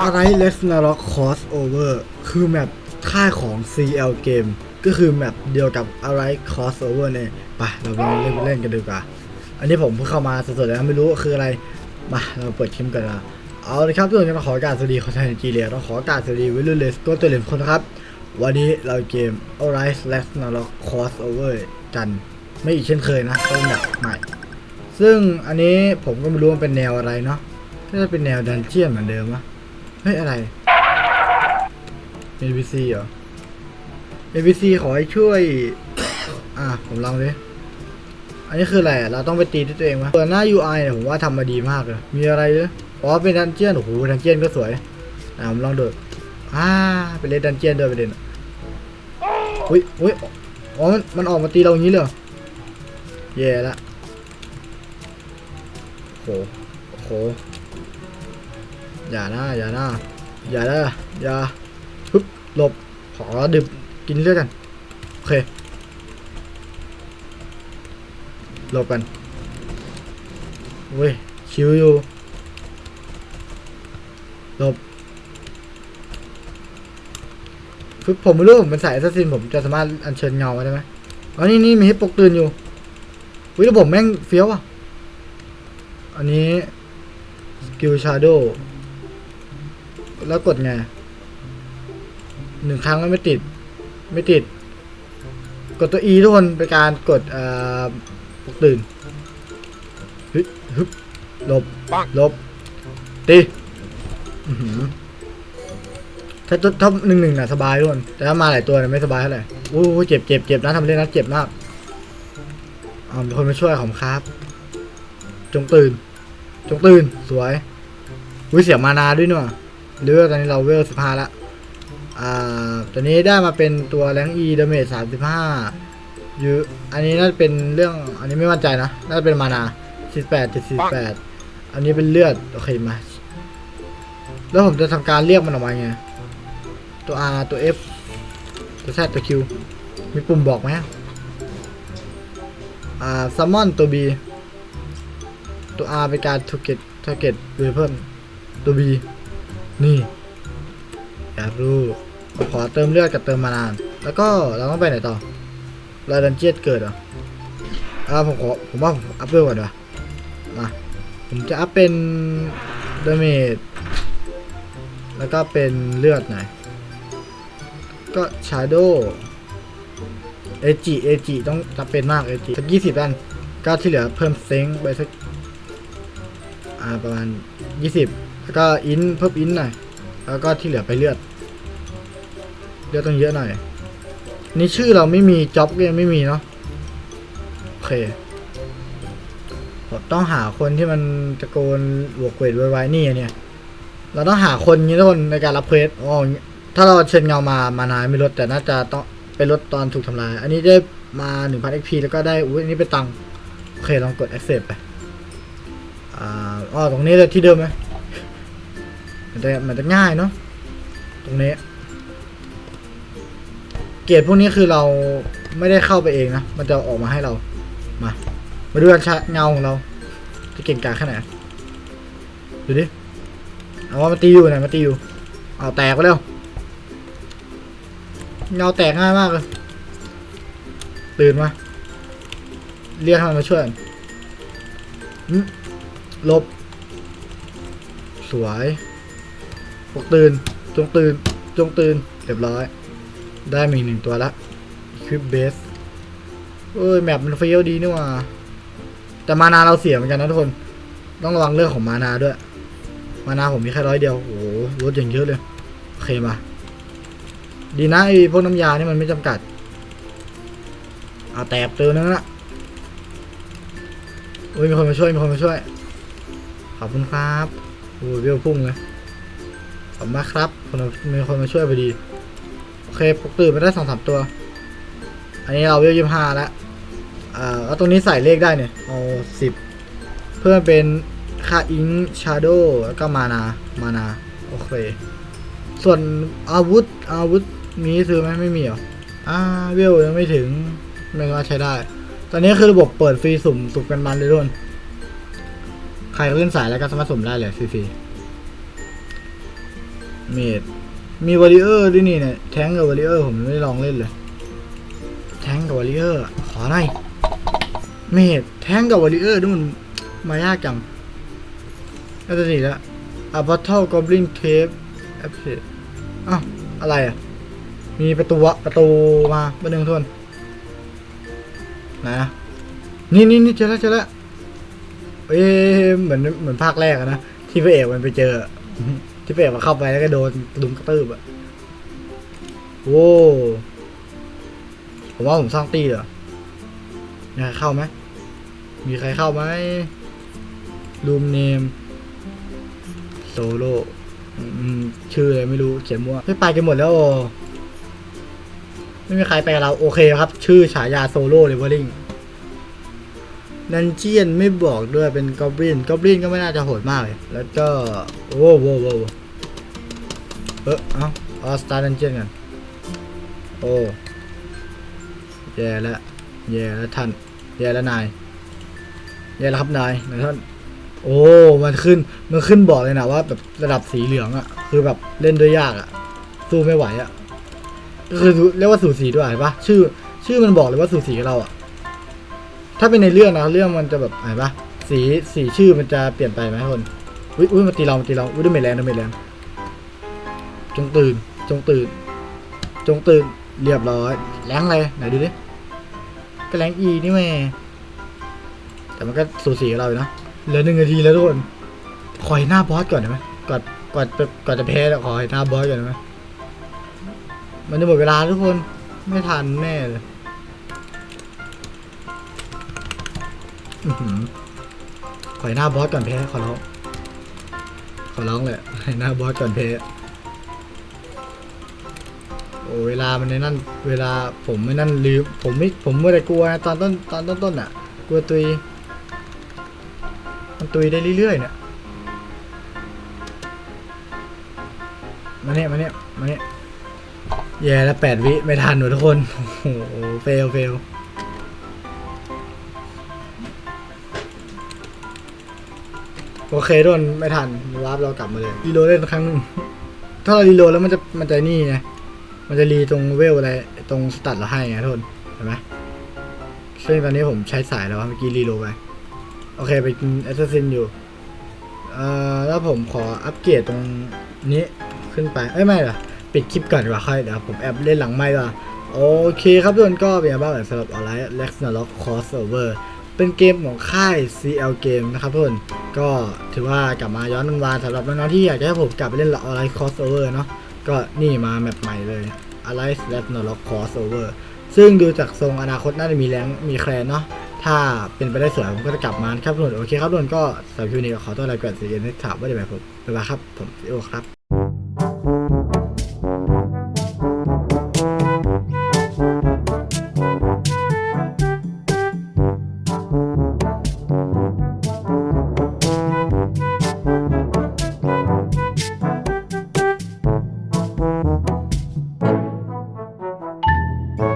อะไรเลสนาร็อกคอสโอเวอร์คือแมปค่ายของ CL Game ก็คือแมปเดียวกับอะไรคอสโอเวอร์เนี่ยไปเราลองเล่นเล่นกันดีกว่า อันนี้ผมเพิ่งเข้ามาสดๆแล้วไม่รู้คืออะไร มาเราเปิดคลิปกันละเอาเลยครับทุกคนจะมาขอการสวัสดีคอนไทยในจีเรียต้องขอการสวัสดีวิลเลเลสก็ตัวเหลมคนนะครับ วันนี้เราเกม Alright Let's n a r o c Crossover กันไม่อีกเช่นเคยนะต้องแบบใหม่ ซึ่งอันนี้ผมก็ไม่รู้มันเป็นแนวอะไรเนาะน่าจะเป็นแนวดันเจียนเหมือนเดิมวะ เฮ้ย อะไร ABC เหรอ ABC ขอให้ช่วย อะ ผมลองดิอันนี้คืออะไร เราต้องไปตีที่ตัวเองวะเปิดหน้า UI เนี่ยผมว่าทำมาดีมากเลย มีอะไรเลยอ๋อ เป็นดันเจียน โอ้โห ดันเจียนก็สวย อะ ผมลองดูอ่า เป็นเลนดันเจียนด้วยประเด็นอุ้ยอุ้ยอ๋อ มัน มันออกมาตีเราอย่างนี้เลยเหรอแย่ละโหโอ้โห อย่านะอย่านะอย่านะอย่าฮึบหลบขอดื่มกินเลือดกันโอเคหลบกันเว้ยชิวอยู่หลบคือผมไม่รู้ผมเป็นสายแอสซัสซินผมจะสามารถอัญเชิญเงามาได้ไหมอ๋อนี่นี่มีให้ปกตื่นอยู่วิระบบแม่งเฟี้ยวอะ อันนี้สกิลชาร์โด แล้วกดไงหนึ่งครั้งแล้วไม่ติด ไม่ติด กดตัว E ทุกคนเป็นการกดเอ่อปลุกตื่นฮึบฮึบหลบหลบตีอื้อหือถ้าตัวถ้าหนึ่งหนึ่งน่ะสบายทุกคนแต่ถ้ามาหลายตัวเนี่ยไม่สบายเท่าไหร่โอ้โหเจ็บเจ็บเจ็บนะทำเล่นนะเจ็บมากอ่ามีคนมาช่วยผมครับ จงตื่น จงตื่นสวยอุ้ยเสียมานาด้วยเนอะ เรือตอนนี้เราเวลสิบห้าละอ่าตัวนี้ได้มาเป็นตัวแรงอีดาเมจสามสิบห้ายูอันนี้น่าจะเป็นเรื่องอันนี้ไม่มั่นใจนะน่าจะเป็นมานาสิบแปดเจ็ดสิบแปดอันนี้เป็นเลือดโอเคมาแล้วผมจะทำการเรียกมันออกมาไงตัว R ตัว F ตัว Z ตัว Q มีปุ่มบอกไหมอ่า summon ตัว B ตัว R เป็นการ target target weapon ตัว B นี่อยากรู้ผมขอเติมเลือดกับเติมมานาน แล้วก็เราต้องไปไหนต่อเราดันเจียนเกิดเหรออ่าผมขอผมว่าผมอัพเวลก่อนดีกว่ามาผมจะอัพเป็นดาเมจแล้วก็เป็นเลือดหน่อยก็ชาโดเอจิเอจิต้องจำเป็นมากเอจิสักยี่สิบอันก็ที่เหลือเพิ่มเซ็งไปสักอ่าประมาณยี่สิบ แล้วก็อินเพิ่มอินหน่อย แล้วก็ที่เหลือไปเลือด เลือดต้องเยอะหน่อย นี่ชื่อเราไม่มีจ็อบก็ยังไม่มีเนาะ โอเคต้องหาคนที่มันตะโกนบวกเวทไวๆนี่เนี่ย เราต้องหาคนนี้ทุกคนในการรับเควสอ๋อถ้าเราเชิญเงามา มานายไม่ลดแต่น่าจะต้องไปลดตอนถูกทำลาย อันนี้ได้มา 1,000 XP แล้วก็ได้ อุ้ยอันนี้เป็นตังค์โอเค ลองกด accept ไป อ่าอ๋อตรงนี้เลยที่เดิมไหม มันจะมันจะง่ายเนาะตรงนี้ เกรดพวกนี้คือเราไม่ได้เข้าไปเองนะ มันจะออกมาให้เรา มา มาดูกันชเงาของเรา จะเก่งกาจแค่ไหนดูดิ เอาว่ามันตีอยู่ไหนมันตีอยู่ เอาแตกไปแล้ว เงาแตกง่ายมากเลย ตื่นมา เรียกให้มันมาช่วยลบ สวย ปลุกตื่น จงตื่น จงตื่น เรียบร้อย ได้มีหนึ่งตัวละคลิปเบสเอ้ยแมปมันเฟี้ยวดีนี่ว่า แต่มานาเราเสียเหมือนกันนะทุกคน ต้องระวังเรื่องของมานาด้วย มานาผมมีแค่ร้อยเดียว โอ้โหลดอย่างเยอะเลย โอเคมา ดีนะไอ้พวกน้ำยานี่มันไม่จำกัดเอาแตกเจอนึงละโอ้ยมีคนมาช่วยมีคนมาช่วย ขอบคุณครับ โอ้ยเฟี้ยวพุ่งเลย ขอบคุณมาครับคนมีคนมาช่วยพอดี โอเคปกตื่นมาได้สองสามตัว อันนี้เราเวลยี่ห้าแล้วอ่าแล้วตรงนี้ใส่เลขได้เนี่ย เอาสิบเพื่อเป็นค่าอิงชาโดแล้วก็มานา มานา โอเค ส่วนอาวุธ อาวุธมีซื้อไหมไม่มีหรอ อ่าเวลยังไม่ถึง ไม่ว่าใช้ได้ ตอนนี้คือระบบเปิดฟรีสุ่มสุ่มกันมันเลยทุกคนใครเล่นสายแล้วก็สามารถสุ่มได้เลยฟรีๆ เมดมีวอริเออร์ด้วยนี่เนี่ยแทงกับวอริเออร์ผมไม่ได้ลองเล่นเลย แทงกับวอริเออร์ขอหน่อยเมดแทงกับวอริเออร์นี่มันมายากจังน่าจะดีล้วอะบัตเทิลกอบลินเทปแอปเพอ้าวอะไรอะ มีประตูวะประตูมาประเด็นทวนนะนี่นี่นี่เจอแล้วเจอแล้วเอ้ยเหมือนเหมือนภาคแรกนะ ที่พระเอกมันไปเจอ ที่เอกมันเข้าไปแล้วก็โดนดุมกระตืบอะโว้ผมว่าผมสร้างตีเหรอมีใครเข้าไหมมีใครเข้าไหมรูมเนมโซโล่ชื่ออะไรไม่รู้เขียนมั่วไม่ไปกันหมดแล้วไม่มีใครไปกับเราโอเคครับ ชื่อฉายาโซโล่เลเวลลิ่งนันเจียนไม่บอกด้วยเป็นกอบลินกอบลินก็ไม่น่าจะโหดมากเลย แล้วก็ โอ้โหโว้โหโว้ เออเอาเอาสตาร์นันเจียนกัน โอ้แย่แล้วแย่แล้วท่านแย่แล้วนายแย่แล้วครับนายนายท่านโอ้มันขึ้นมันขึ้นบอกเลยนะว่าแบบระดับสีเหลืองอะคือแบบเล่นด้วยยากอะสู้ไม่ไหวอะก็คือเรียกว่าสูสีด้วยเห็นปะชื่อ ชื่อมันบอกเลยว่าสูสีกับเราอะถ้าเป็นในเรื่องนะเรื่องมันจะแบบเห็นปะสีสีชื่อมันจะเปลี่ยนไปไหมคนอุ้ยอุ้ยมันตีเรามันตีเราอุ้ยด้วยเมลแรงด้วยเมลแรง จงตื่น จงตื่น จงตื่น เรียบร้อย แรงอะไร ไหนดูดิ ก็แรงอีนี่แม่แต่มันก็สูสีกับเราอยู่นะ เหลือหนึ่งนาทีแล้วทุกคน ขอให้หน้าบอสก่อนได้ไหมก่อน ก่อนก่อนจะแพ้แล้วขอให้หน้าบอสก่อนได้ไหมมันจะหมดเวลาทุกคน ไม่ทันแน่เลยขอให้หน้าบอสก่อนแพ้ขอร้อง ขอร้องเลยให้หน้าบอสก่อนแพ้ อ้เวลามันในนั่นเวลาผมไม่นั่นลืมผมไม่ผมไม่ได้กลัวนะตอนต้นตอนต้นต้นอะ กลัวตุยมันตุยได้เรื่อยๆเนี่ยมาเนี่ยมาเนี่ยมาเนี่ยแย่แล้วแปดวิไม่ทันหนูทุกคนโอ้โหเฟลเฟลโอเคทุกคนไม่ทันวาร์ปเรากลับมาเลยรีโหลดเล่นครั้งหนึ่งถ้าเรารีโหลดแล้วมันจะมันจะนี่ไง มันจะรีตรงเวลอะไรตรงสตัดเราให้ไงทุกคนเห็นไหมซึ่งตอนนี้ผมใช้สายแล้วเมื่อกี้รีโลไป โอเคไปกินแอสซัสซินอยู่ เอ่อแล้วผมขออัปเกรดตรงนี้ขึ้นไป เอ้ยไม่ล่ะปิดคลิปก่อนดีกว่าค่อยเดี๋ยวผมแอบเล่นหลังไม่ก่อนโอเคครับทุกคนก็เป็นไงบ้างสำหรับออนไลน์ Lex n a r o k Crossover เป็นเกมของค่าย CL Game นะครับทุกคนก็ถือว่ากลับมาย้อนวานสำหรับน้องๆที่อยากจะให้ผมกลับไปเล่นออนไลน์ Crossover เนาะ ก็นี่มาแมปใหม่เลย Alive Lex n o r o c Crossover ซึ่งดูจากทรงอนาคตน่าจะมีแรงมีแคลนเนาะถ้าเป็นไปได้สวยผมก็จะกลับมาครับทุกคนโอเคครับทุกคนก็สำหรับคลิปนี้ขอต้อนรับก่อนสีเย็นให้ถามว่าจะแบบผมบ๊ายบายครับ ผมซีโอครับ